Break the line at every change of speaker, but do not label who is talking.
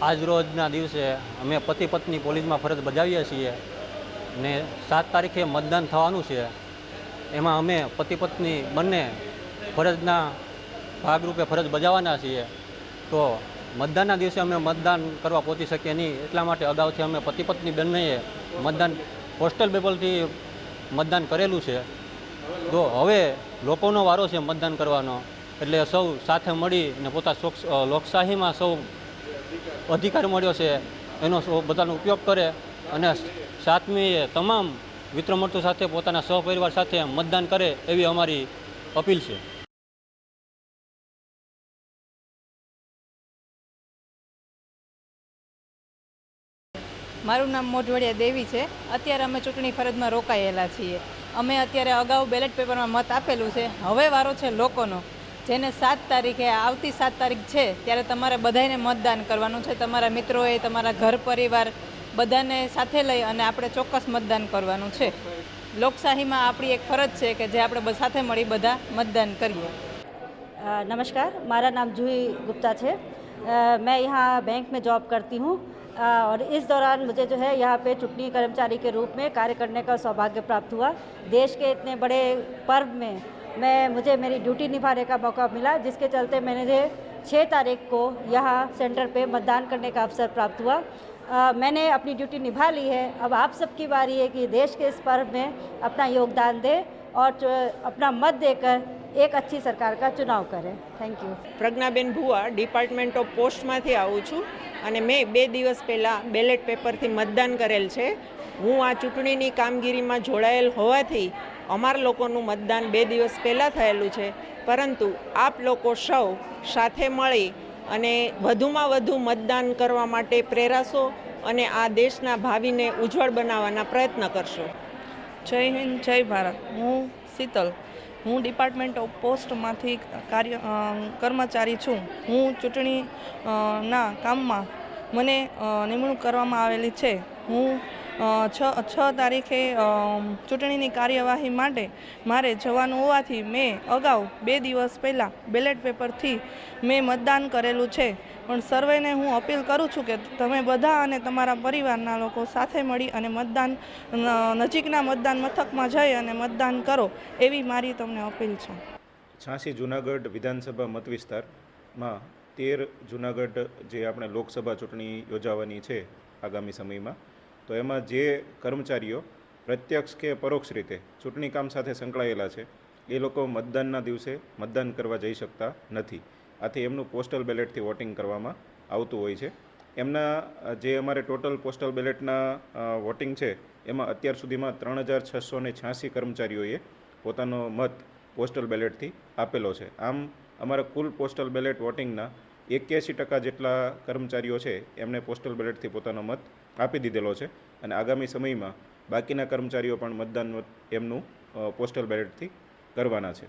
આજ રોજના દિવસે અમે પતિ પત્ની પોલીસમાં ફરજ બજાવીએ છીએ ને સાત તારીખે મતદાન થવાનું છે. એમાં અમે પતિ પત્ની બંને ફરજના ભાગરૂપે ફરજ બજાવવાના છીએ. તો મતદાનના દિવસે અમે મતદાન કરવા પહોંચી શકીએ નહીં. એટલા માટે અગાઉથી અમે પતિ પત્ની બંનેએ મતદાન પોસ્ટલ પેપરથી મતદાન કરેલું છે. તો હવે લોકોનો વારો છે મતદાન કરવાનો. એટલે સૌ સાથે મળીને પોતા લોકશાહીમાં સૌ અધિકાર મળ્યો છે, એનો બધાનો ઉપયોગ કરે અને સાતમીએ તમામ મિત્રમંડળ સાથે પોતાના સહપરિવાર સાથે મતદાન કરે એવી અમારી અપીલ છે.
મારું નામ મોઢવડિયા દેવી છે. અત્યારે અમે ચૂંટણી ફરજમાં રોકાયેલા છીએ. અમે અત્યારે અગાઉ બેલેટ પેપરમાં મત આપેલું છે. હવે વારો છે લોકોનો. જેને સાત તારીખે આવતી સાત તારીખ છે ત્યારે તમારે બધાને મતદાન કરવાનું છે તમારા મિત્રોએ તમારા ઘર પરિવાર બધાને સાથે લઈ અને આપણે ચોક્કસ મતદાન કરવાનું છે લોકશાહીમાં આપણી એક ફરજ છે કે જે આપણે બ- સાથે મળી બધા મતદાન કરીએ
अ, नमस्कार मारा नाम जूही गुप्ता है अ, मैं यहाँ बैंक में जॉब करती हूँ अ, और इस दौरान मुझे जो है यहाँ पे चुटनी कर्मचारी के रूप में कार्य करने का सौभाग्य प्राप्त हुआ देश के इतने बड़े पर्व में मैं मुझे मेरी ड्यूटी निभाने का मौका मिला जिसके चलते मैंने जो छः तारीख को यहाँ सेंटर पे मतदान करने का अवसर प्राप्त हुआ अ, मैंने अपनी ड्यूटी निभा ली है अब आप सबकी बारी है कि देश के इस पर्व में अपना योगदान दें और जो अपना मत देकर એક अच्छी સરકાર કા ચુનાવ કરે thank you
Pragnaben Bhuva department of પોસ્ટમાંથી આવું છું અને મેં બે દિવસ પહેલાં બેલેટ પેપરથી મતદાન કરેલ છે હું આ ચૂંટણીની કામગીરીમાં જોડાયેલ હોવાથી અમારા લોકોનું મતદાન બે દિવસ પહેલાં થયેલું છે, પરંતુ આપ લોકો સૌ સાથે મળી અને વધુમાં વધુ મતદાન કરવા માટે પ્રેરાશો અને આ દેશના ભાવિને ઉજ્જવળ બનાવવાના પ્રયત્ન કરશો.
જય હિન્દ, જય ભારત. હું શીતલ. હું ડિપાર્ટમેન્ટ ઓફ પોસ્ટમાંથી કાર્ય કર્મચારી છું. હું ચૂંટણીના કામમાં મને નિમણૂક કરવામાં આવેલી છે. હું છ છ તારીખે ચૂંટણીની કાર્યવાહી માટે મારે જવાનું હોવાથી મેં અગાઉ બે દિવસ પહેલાં બેલેટ પેપરથી મેં મતદાન કરેલું છે. પણ સર્વેને હું અપીલ કરું છું કે તમે બધા અને તમારા પરિવારના લોકો સાથે મળી અને મતદાન નજીકના મતદાન મથકમાં જઈ અને મતદાન કરો એવી મારી તમને અપીલ છે.
ઝાંસી જુનાગઢ વિધાનસભા મત વિસ્તારમાં તેર જુનાગઢ જે આપણે લોકસભા ચૂંટણી યોજાવાની છે આગામી સમયમાં તો એમાં જે કર્મચારીઓ પ્રત્યક્ષ કે પરોક્ષ રીતે ચૂંટણી કામ સાથે સંકળાયેલા છે, એ લોકો મતદાનના દિવસે મતદાન કરવા જઈ શકતા નથી. આથી એમનું પોસ્ટલ બેલેટથી વોટિંગ કરવામાં આવતું હોય છે. એમના જે અમારે ટોટલ પોસ્ટલ બેલેટના વોટિંગ છે, એમાં અત્યાર સુધીમાં ત્રણ હજાર છસો ને છ્યાસી કર્મચારીઓએ પોતાનો મત પોસ્ટલ બેલેટથી આપેલો છે. આમ, અમારા કુલ પોસ્ટલ બેલેટ વોટિંગના એક્યાસી ટકા જેટલા કર્મચારીઓ છે, એમને પોસ્ટલ બેલેટથી પોતાનો મત આપી દીધેલો છે અને આગામી સમયમાં બાકીના કર્મચારીઓ પણ મતદાન એમનું પોસ્ટલ બેલેટથી કરવાના છે.